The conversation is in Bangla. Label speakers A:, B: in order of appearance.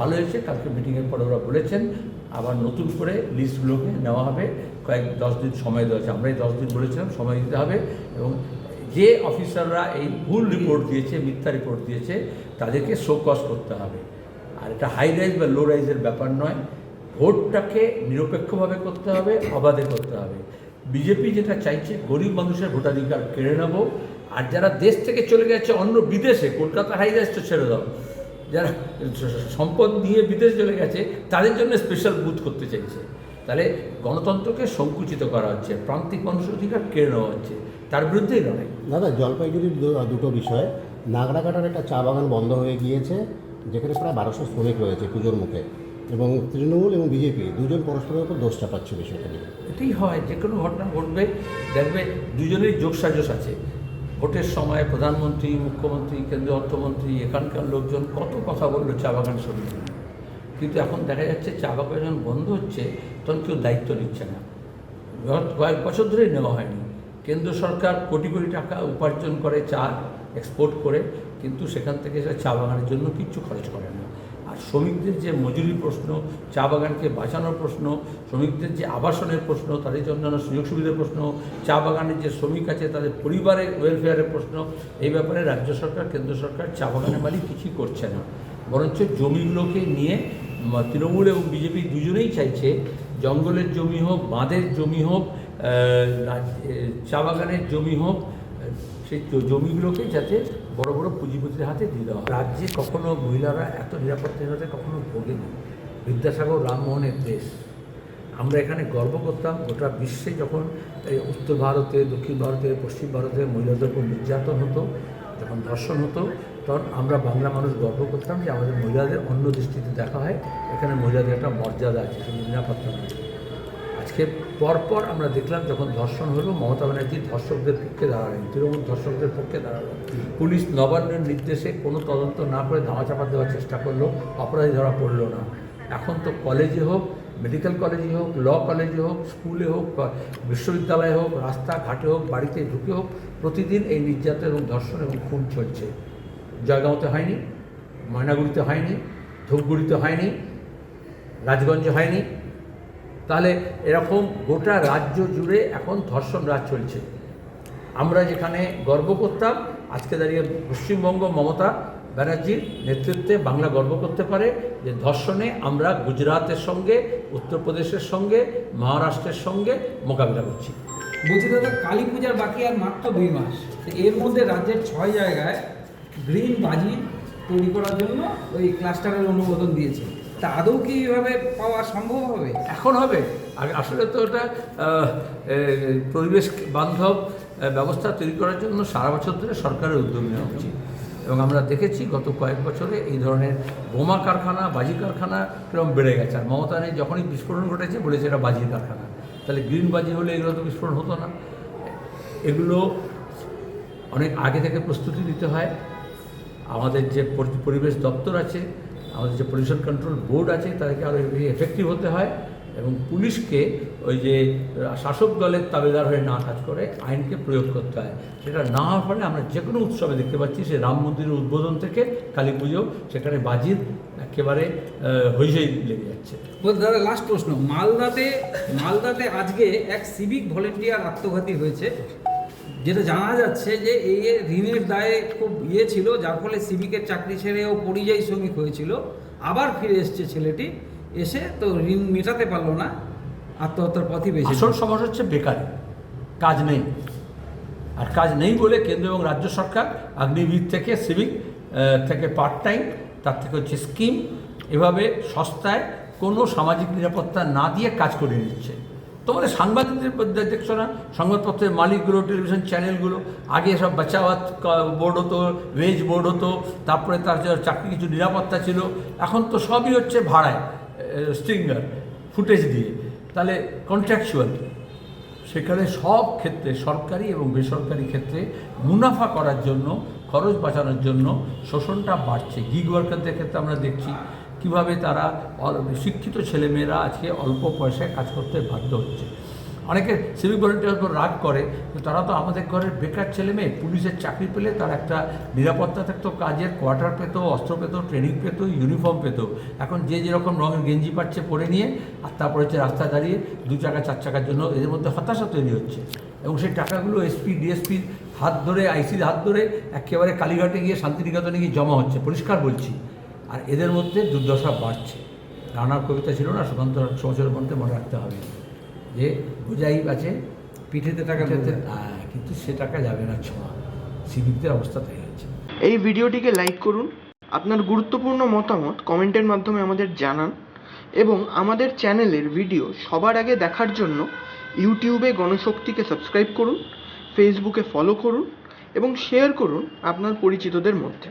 A: ভালো হয়েছে। কালকে মিটিংয়ের পরে ওরা বলেছেন, আবার নতুন করে লিস্টগুলোকে নেওয়া হবে। কয়েক দশ দিন সময় দেওয়া হচ্ছে আমরাই দশ দিন বলেছিলাম, সময় দিতে হবে এবং যে অফিসাররা এই ভুল রিপোর্ট দিয়েছে, মিথ্যা রিপোর্ট দিয়েছে, তাদেরকে শোকস করতে হবে। আর এটা হাই রাইজ বা লো রাইজের ব্যাপার নয়। ভোটটাকে নিরপেক্ষভাবে করতে হবে, অবাধে করতে হবে। বিজেপি যেটা চাইছে, গরিব মানুষের ভোটাধিকার কেড়ে নেব। আর যারা দেশ থেকে চলে গেছে, অন্য বিদেশে, কলকাতা হাই রাইজটা ছেড়ে দাও। যারা সম্পদ নিয়ে বিদেশ চলে গেছে তাদের জন্য স্পেশাল বুথ করতে চাইছে। তাহলে গণতন্ত্রকে সংকুচিত করা হচ্ছে প্রান্তিক মানুষের অধিকার কেড়ে নেওয়া হচ্ছে। তার বিরুদ্ধেই লড়াই।
B: দাদা জলপাইগুড়ির দুটো বিষয়। নাগরাকাটার একটা চা বাগান বন্ধ হয়ে গিয়েছে যেখানে প্রায় বারোশো শ্রমিক রয়েছে পুজোর মুখে। এবং তৃণমূল এবং বিজেপি দুজন পরস্পরের উপর দোষ চাপাচ্ছে বিষয়টা নিয়ে।
A: এটাই হয় যে কোনো ঘটনা ঘটবে দেখবে দুজনেই যোগসাজস আছে। ভোটের সময় প্রধানমন্ত্রী, মুখ্যমন্ত্রী, কেন্দ্রীয় অর্থমন্ত্রী, এখানকার লোকজন কত কথা বলল চা বাগান শ্রমিক কিন্তু এখন দেখা যাচ্ছে চা বাগান যখন বন্ধ হচ্ছে, তখন কেউ দায়িত্ব নিচ্ছে না। কয়েক বছর ধরেই নেওয়া হয়নি। কেন্দ্র সরকার কোটি কোটি টাকা উপার্জন করে চা এক্সপোর্ট করে, কিন্তু সেখান থেকে চা বাগানের জন্য কিচ্ছু খরচ করে না। শ্রমিকদের যে মজুরি প্রশ্ন, চা বাগানকে বাঁচানোর প্রশ্ন, শ্রমিকদের যে আবাসনের প্রশ্ন, তাদের জন্য সুযোগ সুবিধার প্রশ্ন, চা বাগানের যে শ্রমিক আছে, তাদের পরিবারের ওয়েলফেয়ারের প্রশ্ন, এই ব্যাপারে রাজ্য সরকার, কেন্দ্র সরকার চা বাগানের মালিক কিছুই করছে না। বরঞ্চ জমিগুলোকে নিয়ে তৃণমূল এবং বিজেপি দুজনেই চাইছে, জঙ্গলের জমি হোক, বাঁধের জমি হোক চা বাগানের জমি হোক সেই জমিগুলোকে যাতে বড় বড় পুঁজিপতির হাতে দিয়ে দেওয়া। রাজ্যে কখনো মহিলারা এত নিরাপত্তাহীনতায় কখনো ভোগেনি বিদ্যাসাগর রামমোহনের দেশ। আমরা এখানে গর্ব করতাম গোটা বিশ্বে যখন এই উত্তর ভারতে, দক্ষিণ ভারতে, পশ্চিম ভারতে মহিলাদের উপর নির্যাতন হতো, যখন ধর্ষণ হতো, তখন আমরা বাংলা মানুষ গর্ব করতাম যে আমাদের মহিলাদের অন্য দৃষ্টিতে দেখা হয়। এখানে মহিলাদের একটা মর্যাদা আছে শুধু নিরাপত্তা আজকে পরপর আমরা দেখলাম যখন ধর্ষণ হলো, মমতা ব্যানার্জি ধর্ষকদের পক্ষে দাঁড়ালেন, তৃণমূল ধর্ষকদের পক্ষে দাঁড়াল। পুলিশ নবান্নের নির্দেশে কোনো তদন্ত না করে ধামাচাপা দেওয়ার চেষ্টা করল, অপরাধী ধরা পড়ল না। এখন তো কলেজে হোক, মেডিকেল কলেজে হোক, ল কলেজে হোক, স্কুলে হোক বিশ্ববিদ্যালয়ে হোক, রাস্তাঘাটে হোক, বাড়িতে ঢুকে হোক, প্রতিদিন এই নির্যাতন এবং ধর্ষণ এবং খুন চলছে। জয়গাঁওতে হয়নি, ময়নাগুড়িতে হয়নি, ধূপগুড়িতে হয়নি, রাজগঞ্জে হয়নি তাহলে এরকম গোটা রাজ্য জুড়ে এখন ধর্ষণ রাজ চলছে। আমরা যেখানে গর্ব করতাম, আজকে দাঁড়িয়ে পশ্চিমবঙ্গ মমতা ব্যানার্জির নেতৃত্বে বাংলা গর্ব করতে পারে যে ধর্ষণে আমরা গুজরাতের সঙ্গে, উত্তরপ্রদেশের সঙ্গে, মহারাষ্ট্রের সঙ্গে মোকাবিলা করছি।
C: বলছি দাদা, কালী পূজার বাকি আর মাত্র দুই মাস। এর মধ্যে রাজ্যের ছয় জায়গায় গ্রিন বাজি তৈরি করার জন্য ওই ক্লাস্টারের অনুমোদন দিয়েছে। তা আদৌ কি এভাবে পাওয়া সম্ভব হবে?
A: এখন হবে। আসলে তো ওটা পরিবেশ বান্ধব ব্যবস্থা তৈরি করার জন্য সারা বছর ধরে সরকারের উদ্যোগ নেওয়া উচিত। এবং আমরা দেখেছি গত কয়েক বছরে এই ধরনের বোমা কারখানা, বাজি কারখানা কীরকম বেড়ে গেছে। আর মমতা নেই যখনই বিস্ফোরণ ঘটেছে বলেছে এটা বাজির কারখানা। তাহলে গ্রিন বাজি হলে এগুলো তো বিস্ফোরণ হতো না। এগুলো অনেক আগে থেকে প্রস্তুতি নিতে হয়। আমাদের যে পরিবেশ দপ্তর আছে আমাদের যে পলিউশন কন্ট্রোল বোর্ড আছে, তাদেরকে আরও এফেক্টিভ হতে হয় এবং পুলিশকে ওই যে শাসক দলের তাবেদার হয়ে না কাজ করে আইনকে প্রয়োগ করতে হয়। সেটা না হওয়ার ফলে আমরা যে কোনো উৎসবে দেখতে পাচ্ছি সে রাম মন্দিরের উদ্বোধন থেকে কালী পুজো, সেখানে বাজির একেবারে হইচই লেগে যাচ্ছে।
C: দাদা লাস্ট প্রশ্ন, মালদাতে মালদাতে আজকে এক সিভিক ভলেন্টিয়ার আত্মঘাতী হয়েছে। যেটা জানা যাচ্ছে যে এই ঋণের দায়ে খুব ইয়ে ছিল, যার ফলে সিভিকের চাকরি ছেড়ে ও পরিযায়ী শ্রমিক হয়েছিল। আবার ফিরে এসছে ছেলেটি, এসে তো ঋণ মেটাতে পারল না, আত্মহত্যার পথই বেশি
A: আসল সমস্যা হচ্ছে বেকারি, কাজ নেই। আর কাজ নেই বলে কেন্দ্র এবং রাজ্য সরকার অগ্নিবীর থেকে সিভিক থেকে পার্ট টাইম তার থেকে হচ্ছে স্কিম, এভাবে সস্তায় কোনো সামাজিক নিরাপত্তা না দিয়ে কাজ করে নিচ্ছে তোমাদের সাংবাদিকদের দেখছ না? সংবাদপত্রের মালিকগুলো, টেলিভিশন চ্যানেলগুলো, আগে সব বাঁচাওয়াত বোর্ড হতো ওয়েজ বোর্ড হতো, তারপরে তার চাকরি কিছু নিরাপত্তা ছিল, এখন তো সবই হচ্ছে ভাড়ায় স্ট্রিঙ্গার ফুটেজ দিয়ে। তাহলে কন্ট্রাকচুয়াল সেখানে সব ক্ষেত্রে, সরকারি এবং বেসরকারি ক্ষেত্রে মুনাফা করার জন্য, খরচ বাঁচানোর জন্য শোষণটা বাড়ছে। গিগ ওয়ার্কারদের ক্ষেত্রে আমরা দেখছি। কীভাবে তারা শিক্ষিত ছেলেমেয়েরা আজকে অল্প পয়সায় কাজ করতে বাধ্য হচ্ছে। অনেকে সিভিক ভলেন্টিয়ার উপর রাগ করে তারা তো আমাদের ঘরের বেকার ছেলে মেয়ে পুলিশের চাকরি পেলে তার একটা নিরাপত্তা থাকতো, কাজের কোয়ার্টার পেতো, অস্ত্র পেতো ট্রেনিং পেতো ইউনিফর্ম পেতো। এখন যে যেরকম রঙের গেঞ্জি পাচ্ছে পরে নিয়ে, আর তারপরে হচ্ছে রাস্তায় দাঁড়িয়ে দু চাকা, চার চাকার জন্য এদের মধ্যে হতাশা তৈরি হচ্ছে। এবং সেই টাকাগুলো এসপি ডিএসপির হাত ধরে আইসির হাত ধরে একেবারে কালীঘাটে গিয়ে শান্তিনিকেতনে গিয়ে জমা হচ্ছে। পরিষ্কার বলছি। আর এদের মধ্যে দুর্দশা বাড়ছে। রানার কবিতা ছিল না সুকান্ত সমাজের মধ্যে মনে রাখতে হবে। যে বোঝাই আছে
C: পিঠেতে টাকা দেবে।
A: হ্যাঁ, কিন্তু সে টাকা যাবে না ছোঁয়া। সিভিকদের অবস্থা তাই হচ্ছে।
D: এই ভিডিওটিকে লাইক করুন আপনার গুরুত্বপূর্ণ মতামত কমেন্টের মাধ্যমে আমাদের জানান এবং আমাদের চ্যানেলের ভিডিও সবার আগে দেখার জন্য ইউটিউবে গণশক্তিকে সাবস্ক্রাইব করুন ফেসবুকে ফলো করুন এবং শেয়ার করুন আপনার পরিচিতদের মধ্যে।